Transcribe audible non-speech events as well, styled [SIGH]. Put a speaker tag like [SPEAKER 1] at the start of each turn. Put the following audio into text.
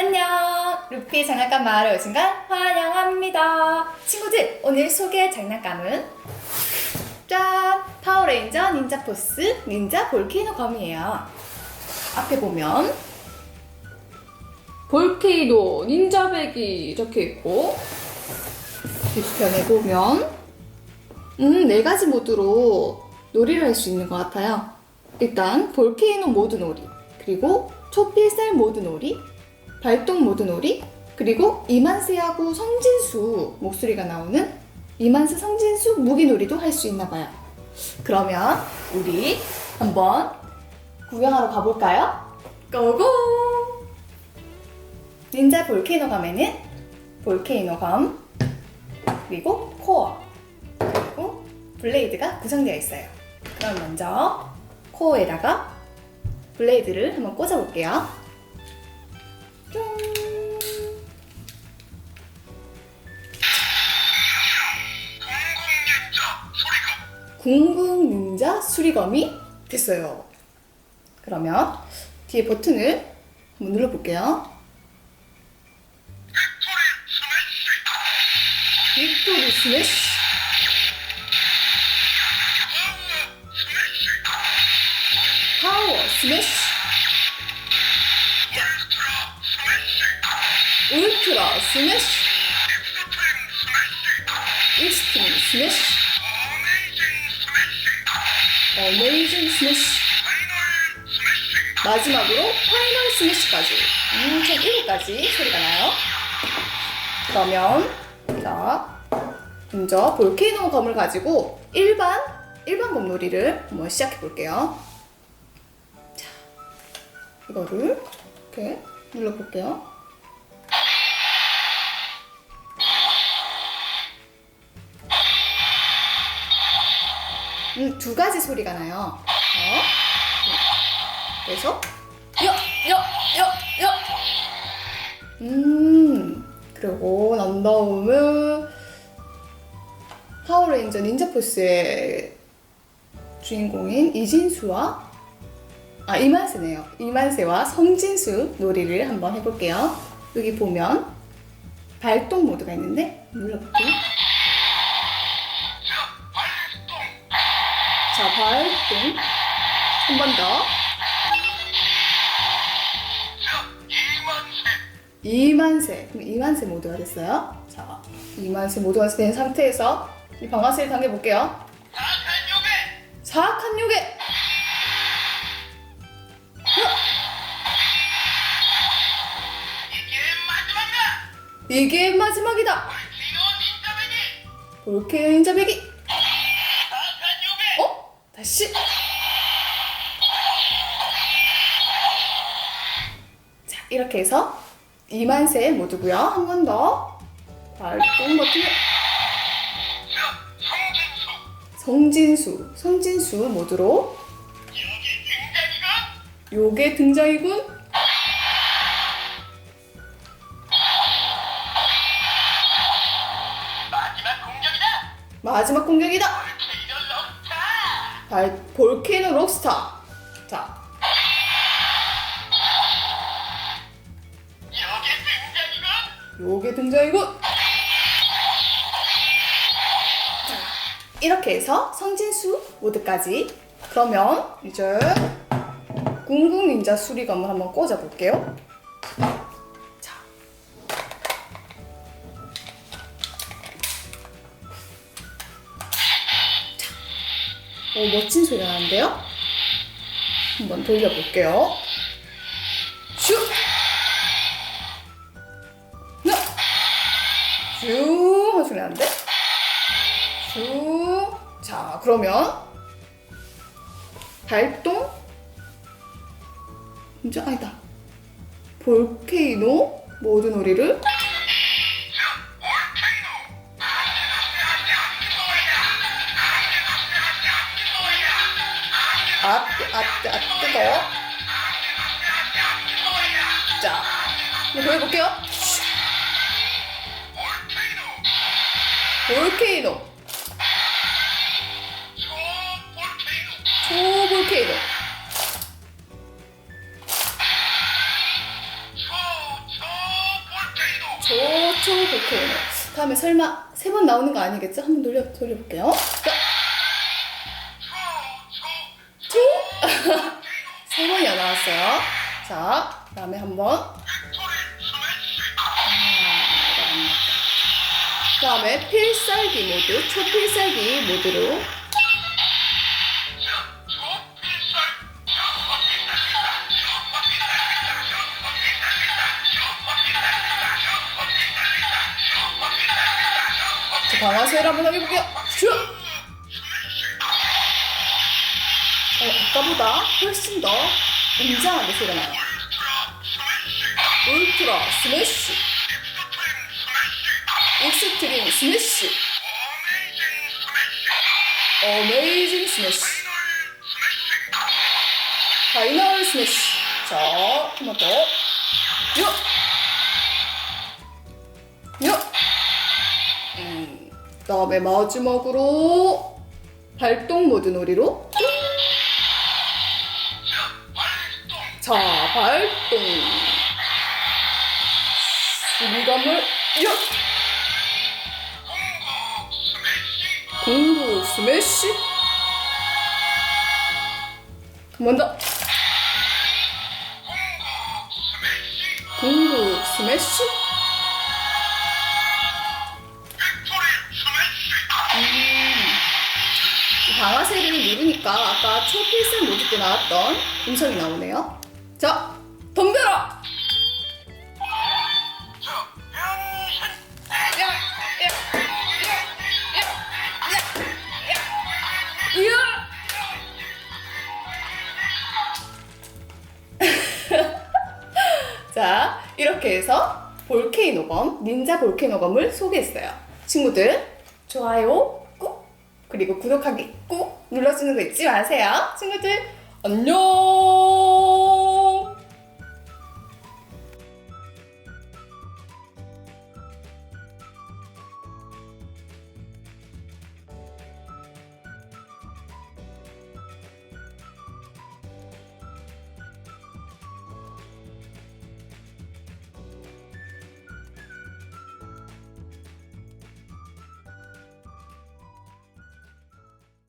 [SPEAKER 1] 안녕! 루피 장난감 마을에 오신 걸 환영합니다. 친구들, 오늘 소개할 장난감은 짠! 파워레인저 닌자 포스 닌자 볼케이노 검이에요. 앞에 보면 볼케이노 닌자백이 적혀 있고 뒤편에 보면 음, 네 가지 모드로 놀이를 할 수 있는 것 같아요. 일단 볼케이노 모드 놀이, 그리고 초필살 모드 놀이, 발동 모드 놀이, 그리고 이만세하고 성진수 목소리가 나오는 이만세 성진수 무기 놀이도 할 수 있나 봐요. 그러면 우리 한번 구경하러 가볼까요? 고고! 닌자 볼케이노 검에는 볼케이노 검, 그리고 코어, 그리고 블레이드가 구성되어 있어요. 그럼 먼저 코어에다가 블레이드를 한번 꽂아볼게요. 닌자 수리검이 됐어요. 그러면 뒤에 버튼을 한번 눌러볼게요. 빅토리 스매시. 파워 스매시. 울트라 스매시. 익스트림 스매시 어메이징 스매시. 마지막으로 파이널 스매시까지. 음, 총 7가지 소리가 나요. 그러면 자 먼저 볼케이노 검을 가지고 일반 일반 검놀이를 한번 시작해 볼게요. 자 이거를 이렇게 눌러 볼게요 두 가지 소리가 나요. 어? 그래서 여, 여, 여, 여. 음, 그리고 난 다음에 파워레인저 닌자포스의 주인공인 이진수와 아 이만세네요. 이만세와 성진수 놀이를 한번 해볼게요. 여기 보면 발동 모드가 있는데 눌러볼게요. 발동. 한번 더. 이만세. 그럼 이만세 모드가 됐어요. 자, 이만세 모드가 된 상태에서 이 방아쇠를 당겨볼게요. 사악한 요괴! 이게 마지막이다! 볼케 닌자 배기! 어? 다시! 자, 이렇게 해서 이만세 모드고요. 한 번 더. 발동 버튼. 성진수, 성진수 모드로 요게 등장이군.
[SPEAKER 2] 마지막 공격이다.
[SPEAKER 1] 마지막 공격이다. 발, 볼케이노 록스타. 자,
[SPEAKER 2] 여기 등장이군.
[SPEAKER 1] 요게 등장이군. 자, 이렇게 해서 성진수 모드까지. 그러면 이제 궁궁 닌자 수리검을 한번 꽂아 볼게요. 오, 멋진 소리 나는데요? 한번 돌려볼게요. 슉! 쭉! 하는 소리 나는데? 쭉! 자, 그러면 발동? 이제 아니다. 볼케이노 모드 놀이를 아, 아, 아 뜨거워. 자, 보여볼게요. 볼케이노. 초볼케이노.
[SPEAKER 2] 초초볼케이노.
[SPEAKER 1] 다음에 설마 세 번 나오는 거 아니겠죠? 한번 돌려 돌려볼게요. 자. 나왔어요. 자, 그 다음에 한번. 그 다음에 필살기 모드, 초필살기 모드로 자, 방아쇠를 한번 해볼게요. 슈! 어, 아까보다 훨씬 더 웅장하게 소리가 나요. 울트라 스매시, 익스트림 스매시, 어메이징 스매시, 파이널 스매시. 자, 한번 더. 요! 요! 음, 그다음에 마지막으로 발동 모드 놀이로 자 발동. 수비감을 야 공구 스매시. 한번더 공구 스매시. 이 방아쇠를 누르니까 아까 초필살 모드 때 나왔던 음성이 나오네요. 자, 덤벼라! [LAUGHS] 자, 이렇게 해서 볼케이노검, 닌자 볼케이노검을 소개했어요. 친구들, 좋아요 꾹, 그리고 구독하기 꾹 눌러주는 거 잊지 마세요. 친구들, 안녕!